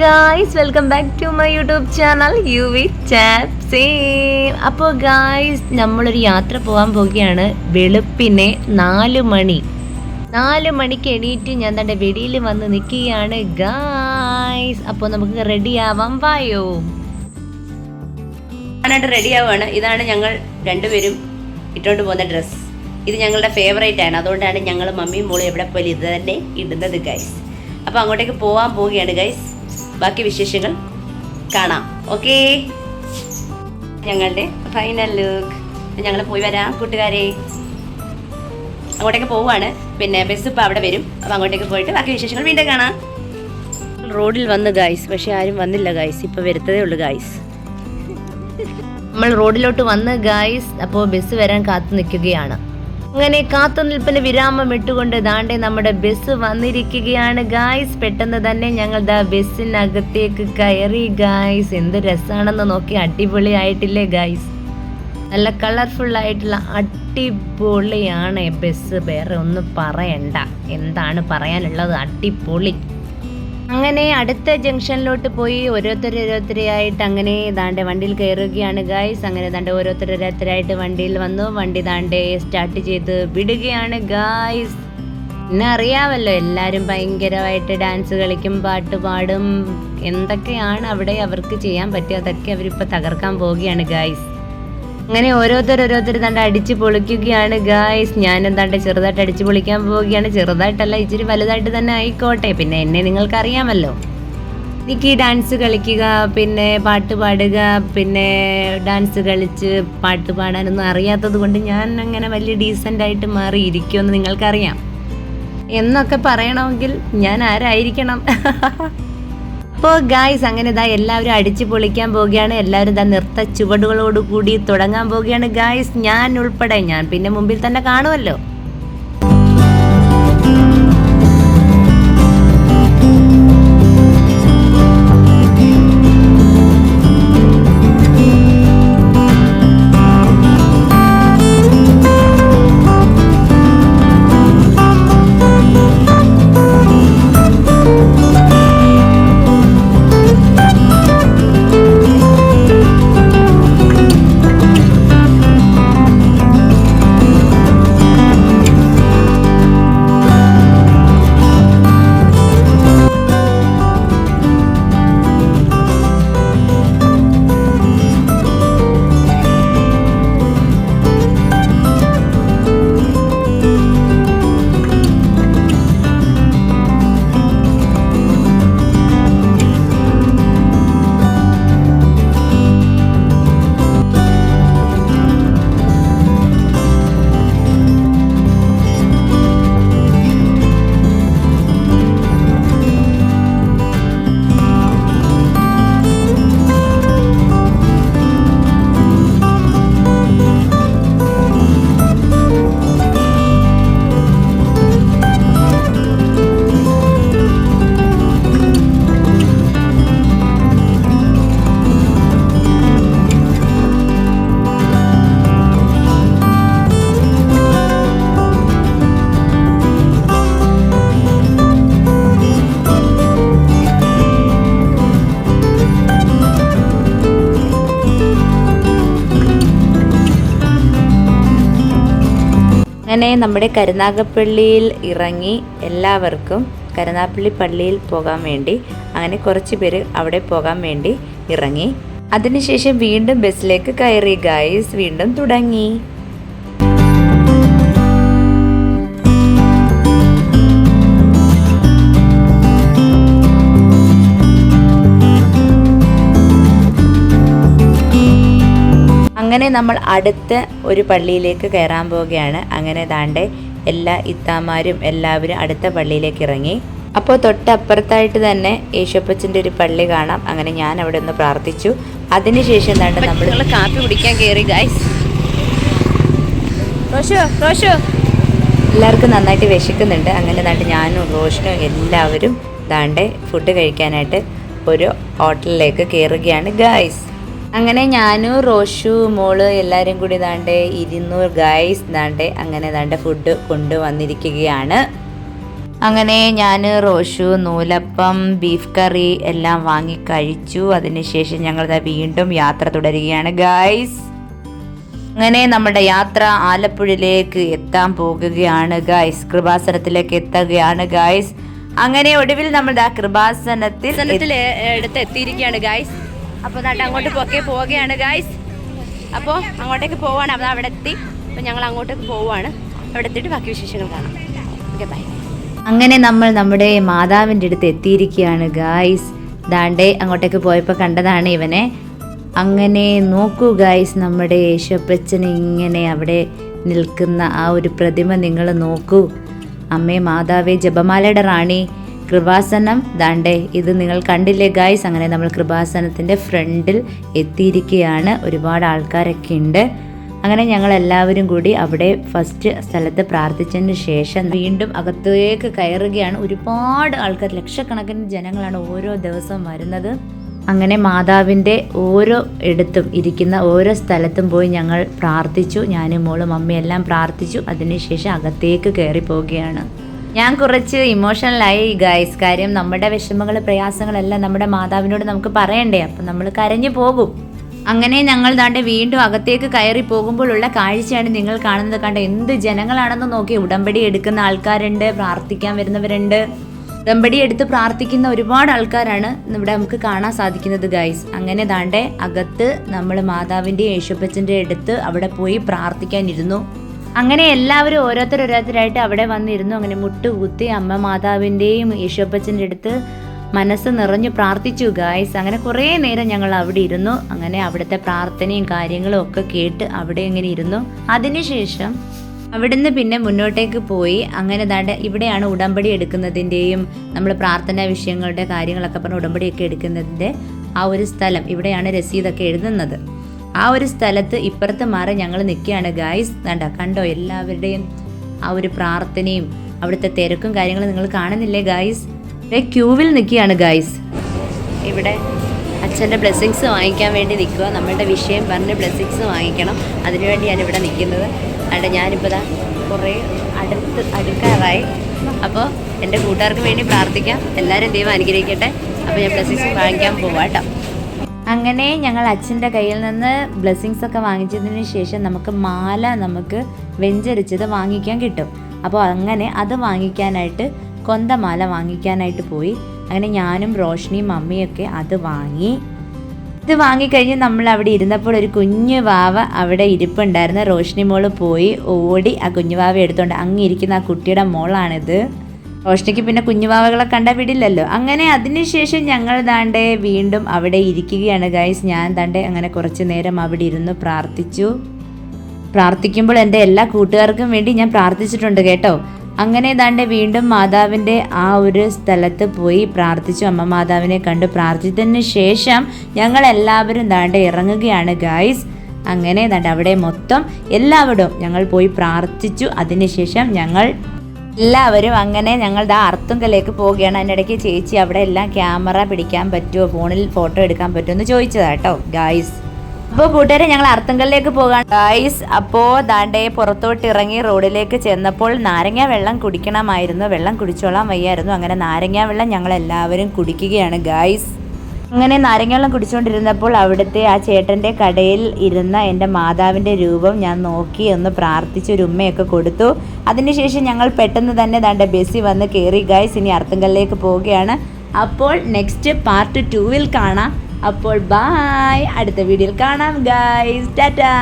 Guys welcome back to my YouTube channel U വി സെയിം അപ്പോൾ ഗായ്സ് നമ്മളൊരു യാത്ര പോകാൻ പോവുകയാണ്. വെളുപ്പിനെ നാല് മണി. നാല് മണിക്ക് എണീറ്റ് ഞാൻ തന്റെ വെടിയിൽ വന്ന് നിൽക്കുകയാണ് ഗായ്സ് അപ്പോൾ നമുക്ക് റെഡി ആവാം. വായോ. ഞാനായിട്ട് റെഡി ആവുകയാണ്. ഇതാണ് ഞങ്ങൾ രണ്ടുപേരും ഇട്ടുകൊണ്ട് പോകുന്ന ഡ്രസ്സ് ഇത് ഞങ്ങളുടെ ഫേവറേറ്റ് ആണ്. അതുകൊണ്ടാണ് ഞങ്ങൾ മമ്മിയും മോളും എവിടെ പോലും ഇത് തന്നെ ഇടുന്നത് ഗൈസ് അപ്പോൾ അങ്ങോട്ടേക്ക് പോകാൻ പോവുകയാണ് ഗൈസ് ബാക്കി വിശേഷങ്ങൾ കാണാം. ഓക്കേ ഞങ്ങളുടെ ഫൈനൽ ലുക്ക് ഞങ്ങൾ പോയി വരാം കൂട്ടുകാരെ. അങ്ങോട്ടേക്ക് പോവുകയാണ്. പിന്നെ ബസ് ഇപ്പോൾ അവിടെ വരും. അപ്പോൾ അങ്ങോട്ടേക്ക് പോയിട്ട് ബാക്കി വിശേഷങ്ങൾ വീണ്ടും കാണാം. റോഡിൽ വന്ന് ഗായ്സ് പക്ഷെ ആരും വന്നില്ല ഗായ്സ് ഇപ്പോൾ വരുത്തതേ ഉള്ളൂ ഗായ്സ് നമ്മൾ റോഡിലോട്ട് വന്ന് ഗായ്സ് അപ്പോൾ ബസ് വരാൻ കാത്തു നിൽക്കുകയാണ്. അങ്ങനെ കാത്തുനിൽപ്പിന് വിരാമം ഇട്ടുകൊണ്ട് ദാണ്ടെ നമ്മുടെ ബസ് വന്നിരിക്കുകയാണ്. ഗായ്സ് പെട്ടെന്ന് തന്നെ ഞങ്ങൾ ദാ ബസ്സിനകത്തേക്ക് കയറി. ഗായ്സ് എന്ത് രസമാണെന്ന് നോക്കി അടിപൊളി ആയിട്ടില്ലേ ഗായ്സ് നല്ല കളർഫുൾ ആയിട്ടുള്ള അടിപൊളിയാണ് ബസ്. വേറെ ഒന്നും പറയണ്ട. എന്താണ് പറയാനുള്ളത്? അടിപൊളി. അങ്ങനെ അടുത്ത ജംഗ്ഷനിലോട്ട് പോയി ഓരോരുത്തർ ഓരോരുത്തരെയായിട്ട് അങ്ങനെ ദാണ്ടെ വണ്ടിയിൽ കയറുകയാണ് ഗായ്സ് അങ്ങനെ ദാണ്ടെ ഓരോരുത്തർ ഓരോരുത്തരായിട്ട് വണ്ടിയിൽ വന്നു. വണ്ടി ദാണ്ടെ സ്റ്റാർട്ട് ചെയ്ത് വിടുകയാണ് ഗായ്സ് പിന്നെ അറിയാമല്ലോ എല്ലാവരും ഭയങ്കരമായിട്ട് ഡാൻസ് കളിക്കും പാട്ട് പാടും. എന്തൊക്കെയാണ് അവിടെ അവർക്ക് ചെയ്യാൻ പറ്റുക അതൊക്കെ അവരിപ്പോൾ തകർക്കാൻ പോവുകയാണ് ഗായ്സ് അങ്ങനെ ഓരോരുത്തർ തണ്ട അടിച്ച് പൊളിക്കുകയാണ് ഗായ്സ് ഞാൻ തണ്ട ചെറുതായിട്ട് അടിച്ച് പൊളിക്കാൻ പോവുകയാണ്. ചെറുതായിട്ടല്ല ഇച്ചിരി വലുതായിട്ട് തന്നെ ആയിക്കോട്ടെ. പിന്നെ എന്നെ നിങ്ങൾക്കറിയാമല്ലോ. എനിക്ക് ഡാൻസ് കളിക്കുക പിന്നെ പാട്ട് പാടുക പിന്നെ ഡാൻസ് കളിച്ച് പാട്ട് പാടാനൊന്നും അറിയാത്തത് കൊണ്ട് ഞാൻ അങ്ങനെ വലിയ ഡീസന്റ് ആയിട്ട് മാറിയിരിക്കുമെന്ന് നിങ്ങൾക്കറിയാം. എന്നൊക്കെ പറയണമെങ്കിൽ ഞാൻ ആരായിരിക്കണം? അപ്പോൾ ഗായ്സ് അങ്ങനെ ഇതാ എല്ലാവരും അടിച്ചു പൊളിക്കാൻ പോവുകയാണ്. എല്ലാവരും ഇതാ നൃത്ത ചുവടുകളോട് കൂടി തുടങ്ങാൻ പോവുകയാണ് ഗായ്സ് ഞാൻ ഉൾപ്പെടെ ഞാൻ പിന്നെ മുമ്പിൽ തന്നെ കാണുമല്ലോ അങ്ങനെ നമ്മുടെ കരുനാഗപ്പള്ളിയിൽ ഇറങ്ങി എല്ലാവർക്കും കരുനാഗപ്പള്ളി പള്ളിയിൽ പോകാൻ വേണ്ടി അങ്ങനെ കുറച്ച് പേര് അവിടെ പോകാൻ വേണ്ടി ഇറങ്ങി. അതിനുശേഷം വീണ്ടും ബസ്സിലേക്ക് കയറി ഗായ്സ് വീണ്ടും തുടങ്ങി. അങ്ങനെ നമ്മൾ അടുത്ത ഒരു പള്ളിയിലേക്ക് കയറാൻ പോവുകയാണ്. അങ്ങനെ താണ്ടെ എല്ലാ ഇത്താമാരും എല്ലാവരും അടുത്ത പള്ളിയിലേക്ക് ഇറങ്ങി. അപ്പോൾ തൊട്ടപ്പുറത്തായിട്ട് തന്നെ യേശുപ്പച്ചന്റെ ഒരു പള്ളി കാണാം. അങ്ങനെ ഞാൻ അവിടെ ഒന്ന് പ്രാർത്ഥിച്ചു. അതിനുശേഷം ദാണ്ട് നമ്മൾ കാപ്പി കുടിക്കാൻ കയറി ഗൈസ് റോഷോ റോഷോ. എല്ലാവർക്കും നന്നായിട്ട് വിശക്കുന്നുണ്ട്. അങ്ങനെ താണ്ട് ഞാനും റോഷനും എല്ലാവരും ദാണ്ടെ ഫുഡ് കഴിക്കാനായിട്ട് ഒരു ഹോട്ടലിലേക്ക് കയറുകയാണ് ഗായ്സ് അങ്ങനെ ഞാനും റോഷു മോൾ എല്ലാവരും കൂടി ദാണ്ടെ ഇരുന്നൂറ് ഗായ്സ് ദാണ്ടെ അങ്ങനെ ദാണ്ടെ ഫുഡ് കൊണ്ടുവന്നിരിക്കുകയാണ്. അങ്ങനെ ഞാൻ റോഷു നൂലപ്പം ബീഫ് കറി എല്ലാം വാങ്ങി കഴിച്ചു. അതിനുശേഷം ഞങ്ങൾ വീണ്ടും യാത്ര തുടരുകയാണ് ഗൈസ് അങ്ങനെ നമ്മുടെ യാത്ര ആലപ്പുഴയിലേക്ക് എത്താൻ പോകുകയാണ് ഗൈസ് കൃപാസനത്തിലേക്ക് എത്തുകയാണ് ഗൈസ് അങ്ങനെ ഒടുവിൽ നമ്മൾ ദാ കൃപാസനത്തിൽ എത്തിയിരിക്കുകയാണ് ഗായ്സ് അപ്പോൾ നട്ട് അങ്ങോട്ട് പോക്കെ പോവുകയാണ് ഗായ്സ് അപ്പോൾ അങ്ങോട്ടേക്ക് പോവാണ്. അപ്പോൾ അവിടെ എത്തി. അപ്പോൾ ഞങ്ങൾ അങ്ങോട്ടേക്ക് പോവുകയാണ് അവിടെ എത്തിയിട്ട് ബാക്കി വിശേഷങ്ങൾ കാണാം. ഓക്കെ ബൈ അങ്ങനെ നമ്മൾ നമ്മുടെ മാതാവിന്റെ അടുത്ത് എത്തിയിരിക്കുകയാണ് ഗായ്സ് ദാണ്ടേ അങ്ങോട്ടേക്ക് പോയപ്പോൾ കണ്ടതാണ് ഇവനെ. അങ്ങനെ നോക്കൂ ഗായ്സ് നമ്മുടെ യേശുപ്പച്ചൻ ഇങ്ങനെ അവിടെ നിൽക്കുന്ന ആ ഒരു പ്രതിമ നിങ്ങൾ നോക്കൂ. അമ്മേ മാതാവേ ജപമാലയുടെ റാണി. കൃപാസനം. ദാണ്ടേ ഇത് നിങ്ങൾ കണ്ടില്ലേ ഗായ്സ് അങ്ങനെ നമ്മൾ കൃപാസനത്തിന്റെ ഫ്രണ്ടിൽ എത്തിയിരിക്കുകയാണ് ഒരുപാട് ആൾക്കാരൊക്കെ ഉണ്ട്. അങ്ങനെ ഞങ്ങൾ എല്ലാവരും കൂടി അവിടെ ഫസ്റ്റ് സ്ഥലത്ത് പ്രാർത്ഥിച്ചതിന് ശേഷം വീണ്ടും അകത്തേക്ക് കയറുകയാണ്. ഒരുപാട് ആൾക്കാർ ലക്ഷക്കണക്കിന് ജനങ്ങളാണ് ഓരോ ദിവസവും വരുന്നത്. അങ്ങനെ മാതാവിന്റെ ഓരോ എടുത്തും ഇരിക്കുന്ന ഓരോ സ്ഥലത്തും പോയി ഞങ്ങൾ പ്രാർത്ഥിച്ചു. ഞാനും മോളും അമ്മയെല്ലാം പ്രാർത്ഥിച്ചു. അതിനുശേഷം അകത്തേക്ക് കയറി പോവുകയാണ് ഞാൻ കുറച്ച് ഇമോഷണലായി ഗൈസ് കാര്യം നമ്മുടെ വിഷമങ്ങൾ പ്രയാസങ്ങളെല്ലാം നമ്മുടെ മാതാവിനോട് നമുക്ക് പറയണ്ടേ? അപ്പം നമ്മൾ കരഞ്ഞു പോകും. അങ്ങനെ ഞങ്ങൾ ദാണ്ടെ വീണ്ടും അകത്തേക്ക് കയറി പോകുമ്പോഴുള്ള കാഴ്ചയാണ് നിങ്ങൾ കാണുന്നത്. കണ്ട എന്ത് ജനങ്ങളാണെന്ന് നോക്കി ഉടമ്പടി എടുക്കുന്ന ആൾക്കാരുണ്ട് പ്രാർത്ഥിക്കാൻ വരുന്നവരുണ്ട്. ഉടമ്പടി എടുത്ത് പ്രാർത്ഥിക്കുന്ന ഒരുപാട് ആൾക്കാരാണ് ഇവിടെ നമുക്ക് കാണാൻ സാധിക്കുന്നത് ഗൈസ് അങ്ങനെ ദാണ്ടെ അകത്ത് നമ്മൾ മാതാവിന്റെ യേശുപ്പച്ചന്റെ അടുത്ത് അവിടെ പോയി പ്രാർത്ഥിക്കാനിരുന്നു. അങ്ങനെ എല്ലാവരും ഓരോരുത്തർ ഓരോരുത്തരായിട്ട് അവിടെ വന്നിരുന്നു. അങ്ങനെ മുട്ടുകുത്തി അമ്മ മാതാവിന്റെയും യേശുപ്പച്ചന്റെ അടുത്ത് മനസ്സ് നിറഞ്ഞു പ്രാർത്ഥിച്ചു ഗായ്സ് അങ്ങനെ കുറേ നേരം ഞങ്ങൾ അവിടെ ഇരുന്നു. അങ്ങനെ അവിടുത്തെ പ്രാർത്ഥനയും കാര്യങ്ങളും ഒക്കെ കേട്ട് അവിടെ ഇങ്ങനെ ഇരുന്നു. അതിനുശേഷം അവിടുന്ന് പിന്നെ മുന്നോട്ടേക്ക് പോയി. അങ്ങനെ ദാണ്ട് ഇവിടെയാണ് ഉടമ്പടി എടുക്കുന്നതിന്റെയും നമ്മൾ പ്രാർത്ഥനാ വിഷയങ്ങളുടെ കാര്യങ്ങളൊക്കെ പറഞ്ഞ് ഉടമ്പടിയൊക്കെ എടുക്കുന്നതിന്റെ ആ ഒരു സ്ഥലം ഇവിടെയാണ് രസീതൊക്കെ എഴുതുന്നത്. ആ ഒരു സ്ഥലത്ത് ഇപ്പുറത്ത് മാറി ഞങ്ങൾ നിൽക്കുകയാണ്. ഗായ്സ് വേണ്ട കണ്ടോ എല്ലാവരുടെയും ആ ഒരു പ്രാർത്ഥനയും അവിടുത്തെ തിരക്കും കാര്യങ്ങളും നിങ്ങൾ കാണുന്നില്ലേ ഗായ്സ് ക്യൂവിൽ നിൽക്കുകയാണ് ഗായ്സ് ഇവിടെ അച്ഛന്റെ ബ്ലെസ്സിങ്സ് വാങ്ങിക്കാൻ വേണ്ടി നിൽക്കുക. നമ്മളുടെ വിഷയം പറഞ്ഞ് ബ്ലെസ്സിങ്സ് വാങ്ങിക്കണം. അതിനുവേണ്ടി ഞാൻ ഇവിടെ നിൽക്കുന്നത്. അവിടെ ഞാനിപ്പോൾ ദാ കുറേ അടുത്ത് അടുക്കാറായി. അപ്പോൾ എന്റെ കൂട്ടുകാർക്ക് വേണ്ടി പ്രാർത്ഥിക്കാം. എല്ലാവരും ദൈവം അനുഗ്രഹിക്കട്ടെ. അപ്പോൾ ഞാൻ ബ്ലെസ്സിങ്സ് വാങ്ങിക്കാൻ പോവാം കേട്ടോ. അങ്ങനെ ഞങ്ങൾ അച്ഛന്റെ കയ്യിൽ നിന്ന് ബ്ലെസ്സിങ്സ് ഒക്കെ വാങ്ങിച്ചതിന് ശേഷം നമുക്ക് മാല നമുക്ക് വെഞ്ചരിച്ചത് വാങ്ങിക്കാൻ കിട്ടും. അപ്പോൾ അങ്ങനെ അത് വാങ്ങിക്കാനായിട്ട് കൊന്തമാല വാങ്ങിക്കാനായിട്ട് പോയി. അങ്ങനെ ഞാനും റോഷനിയും മമ്മിയൊക്കെ അത് വാങ്ങി. ഇത് വാങ്ങിക്കഴിഞ്ഞ് നമ്മൾ അവിടെ ഇരുന്നപ്പോൾ ഒരു കുഞ്ഞു വാവ അവിടെ ഇരിപ്പുണ്ടായിരുന്നു. റോഷ്നി മോൾ പോയി ഓടി ആ കുഞ്ഞു വാവ എടുത്തോണ്ട് അങ്ങിരിക്കുന്ന ആ കുട്ടിയുടെ മോളാണിത്. റോഷിനിക്ക് പിന്നെ കുഞ്ഞുവാവകളെ കണ്ട വിടില്ലല്ലോ. അങ്ങനെ അതിനുശേഷം ഞങ്ങൾ ദാണ്ടെ വീണ്ടും അവിടെ ഇരിക്കുകയാണ്. ഗൈസ് ഞാൻ ദാണ്ടെ അങ്ങനെ കുറച്ച് നേരം അവിടെ ഇരുന്ന് പ്രാർത്ഥിച്ചു. പ്രാർത്ഥിക്കുമ്പോൾ എന്റെ എല്ലാ കൂട്ടുകാർക്കും വേണ്ടി ഞാൻ പ്രാർത്ഥിച്ചിട്ടുണ്ട് കേട്ടോ. അങ്ങനെ ദാണ്ടെ വീണ്ടും മാതാവിന്റെ ആ ഒരു സ്ഥലത്ത് പോയി പ്രാർത്ഥിച്ചു. അമ്മ മാതാവിനെ കണ്ട്. പ്രാർത്ഥിച്ചതിന് ശേഷം ഞങ്ങൾ എല്ലാവരും ദാണ്ടെ ഇറങ്ങുകയാണ്. ഗായ്സ് അങ്ങനെ ദാണ്ടെ അവിടെ മൊത്തം എല്ലാവരും ഞങ്ങൾ പോയി പ്രാർത്ഥിച്ചു. അതിനുശേഷം ഞങ്ങൾ എല്ലാവരും അങ്ങനെ ഞങ്ങൾ ദാ അർത്തുങ്കലേക്ക് പോവുകയാണ്. അതിനിടയ്ക്ക് ചേച്ചി അവിടെ എല്ലാം ക്യാമറ പിടിക്കാൻ പറ്റുമോ ഫോണിൽ ഫോട്ടോ എടുക്കാൻ പറ്റുമോ എന്ന് ചോദിച്ചതാ കേട്ടോ ഗായ്സ് അപ്പോൾ കൂട്ടുകാരെ ഞങ്ങൾ അർത്തുങ്കലിലേക്ക് പോകാൻ ഗായ്സ് അപ്പോൾ ദാണ്ടെ പുറത്തോട്ട് ഇറങ്ങി റോഡിലേക്ക് ചെന്നപ്പോൾ നാരങ്ങ വെള്ളം കുടിക്കണമായിരുന്നു. വെള്ളം കുടിച്ചോളാൻ വയ്യായിരുന്നു. അങ്ങനെ നാരങ്ങ വെള്ളം ഞങ്ങൾ എല്ലാവരും കുടിക്കുകയാണ് ഗായ്സ് അങ്ങനെ നാരങ്ങവെള്ളം കുടിച്ചുകൊണ്ടിരുന്നപ്പോൾ അവിടുത്തെ ആ ചേട്ടന്റെ കടയിൽ ഇരുന്ന എന്റെ മാതാവിന്റെ രൂപം ഞാൻ നോക്കി ഒന്ന് പ്രാർത്ഥിച്ച് ഒരു ഉമ്മയൊക്കെ കൊടുത്തു. അതിനുശേഷം ഞങ്ങൾ പെട്ടെന്ന് തന്നെ ദാണ്ട ബസ്സിൽ വന്ന് കയറി ഗൈസ് ഇനി അർത്തുങ്കലിലേക്ക് പോവുകയാണ്. അപ്പോൾ നെക്സ്റ്റ് പാർട്ട് ടൂവിൽ കാണാം. അപ്പോൾ ബായ്. അടുത്ത വീഡിയോയിൽ കാണാം ഗൈസ് ടാറ്റാ.